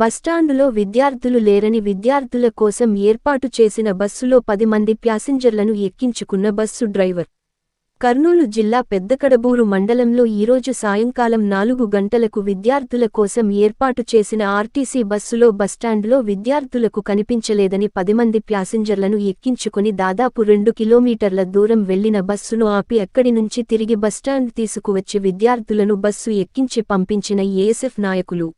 బస్టాండులో విద్యార్థులు లేరని విద్యార్థుల కోసం ఏర్పాటు చేసిన బస్సులో పది మంది ప్యాసింజర్లను ఎక్కించుకున్న బస్సు డ్రైవర్. కర్నూలు జిల్లా పెద్దకడబూరు మండలంలో ఈరోజు సాయంకాలం నాలుగు గంటలకు విద్యార్థుల కోసం ఏర్పాటు చేసిన ఆర్టీసీ బస్సులో బస్టాండులో విద్యార్థులకు కనిపించలేదని పది మంది ప్యాసింజర్లను ఎక్కించుకుని దాదాపు రెండు కిలోమీటర్ల దూరం వెళ్ళిన బస్సును ఆపి అక్కడి నుంచి తిరిగి బస్టాండ్ తీసుకువచ్చి విద్యార్థులను బస్సు ఎక్కించి పంపించిన ఏఎస్ఎఫ్ నాయకులు.